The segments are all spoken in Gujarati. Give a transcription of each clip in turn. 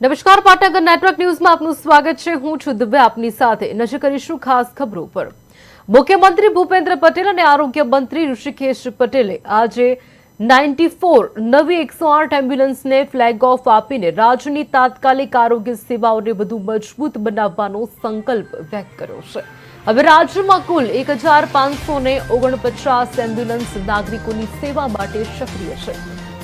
નમસ્કાર પાટનગર નેટવર્ક ન્યૂઝમાં આપનું સ્વાગત છે. હું છું દિવ્ય, આપની સાથે નજર કરીશું ખાસ ખબરો પર. મુખ્યમંત્રી ભૂપેન્દ્ર પટેલ અને આરોગ્ય મંત્રી ઋષિકેશ પટેલે આજે નાઇન્ટી ફોર નવી એકસો આઠ એમ્બ્યુલન્સને ફ્લેગ ઓફ આપીને રાજ્યની તાત્કાલિક આરોગ્ય સેવાઓને વધુ મજબૂત બનાવવાનો સંકલ્પ વ્યક્ત કર્યો છે. હવે રાજ્યમાં કુલ એક હજાર પાંચસો ને ઓગણપચાસ એમ્બ્યુલન્સ નાગરિકોની સેવા માટે સક્રિય છે.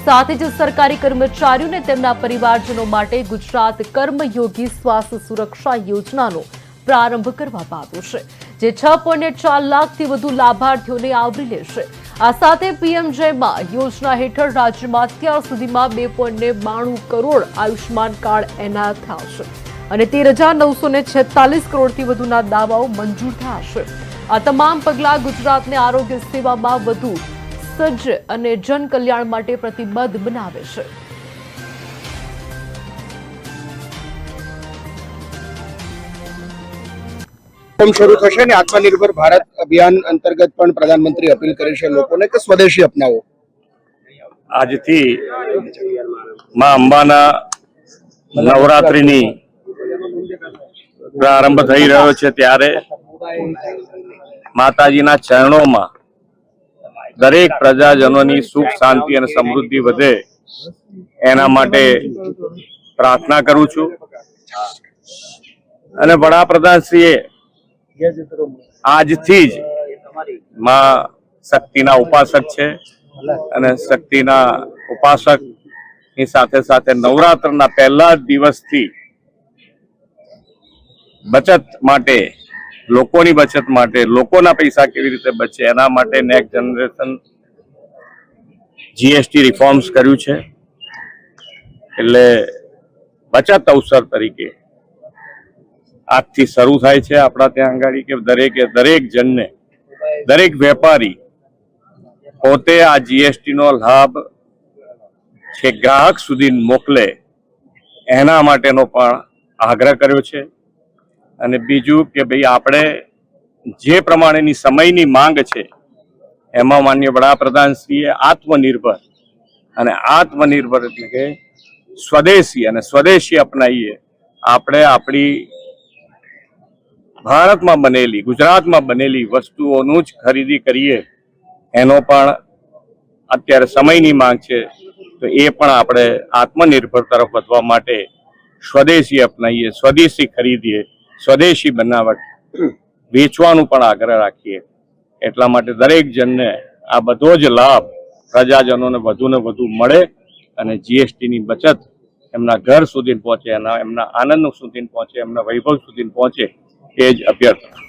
સાથે જ સરકારી કર્મચારીઓને તેમના પરિવારજનો માટે ગુજરાત કર્મયોગી સ્વાસ્થ્ય સુરક્ષા યોજનાનો પ્રારંભ કરવામાં આવ્યો છે, જે છ પોઈન્ટ ચાર લાખથી વધુ લાભાર્થીઓને આવરી લેશે આ સાથે પીએમ જયમાં યોજના હેઠળ રાજ્યમાં અત્યાર સુધીમાં બે પોઈન્ટ બાણું કરોડ આયુષ્માન કાર્ડ એનાયત થયા અને તેર હજાર નવસો ને છેતાલીસ કરોડથી વધુના દાવાઓ મંજૂર થયા છે. આ તમામ પગલાં ગુજરાતને આરોગ્ય સેવામાં વધુ સજ્જ અને જન કલ્યાણ માટે પ્રતિબદ્ધ બનાવે છે. કાર્યક્રમ શરૂ થશે ને આત્મનિર્ભર ભારત અભિયાન અંતર્ગત પણ પ્રધાનમંત્રી અપીલ કરે છે લોકોને કે સ્વદેશી અપનાવો? આજથી માં અંબાના નવરાત્રીની પ્રારંભ થઈ રહ્યો છે ત્યારે માતાજીના ચરણોમાં દરેક પ્રજાજનોની સુખ, શાંતિ અને સમૃદ્ધિ વધે એના માટે પ્રાર્થના કરું છું. અને વડાપ્રધાનશ્રીએ આજથી જ માં શક્તિના ઉપાસક છે અને શક્તિના ઉપાસકની સાથે સાથે નવરાત્રના પહેલા દિવસથી બચત માટે લોકોની બચત માટે, લોકોના પૈસા કેવી રીતે બચે, એના માટે નેક્સ્ટ જનરેશન જીએસટી રિફોર્મ્સ કર્યું છે. એટલે બચત અવસર તરીકે આજથી શરૂ થાય છે આપણા ત્યાં આગળ કે દરેકે, દરેક જણને, દરેક વેપારી પોતે આ જીએસટીનો લાભ છે, ગ્રાહક સુધી મોકલે એના માટેનો પણ આગ્રહ કર્યો છે. અને બીજું કે ભાઈ આપણે જે પ્રમાણેની સમયની માંગ છે, એમાં માન્ય વડાપ્રધાનશ્રીએ આત્મનિર્ભર અને આત્મનિર્ભર એટલે કે સ્વદેશી અને સ્વદેશી અપનાવીએ આપણે આપણી ભારતમાં બનેલી, ગુજરાતમાં બનેલી વસ્તુઓનું જ ખરીદી કરીએ, એનો પણ અત્યારે સમયની માંગ છે, તો એ પણ આપણે આત્મનિર્ભર તરફ વધવા માટે સ્વદેશી અપનાવીએ સ્વદેશી ખરીદીએ. સ્વદેશી બનાવટ વેચવાનું પણ આગ્રહ રાખીએ. એટલા માટે દરેક જણને આ બધો જ લાભ પ્રજાજનોને વધુ ને વધુ મળે અને જીએસટી ની બચત એમના ઘર સુધી પહોંચે એના એમના આનંદ સુધી પહોંચે એમના વૈભવ સુધી પહોંચે એ જ અભ્યર્થના.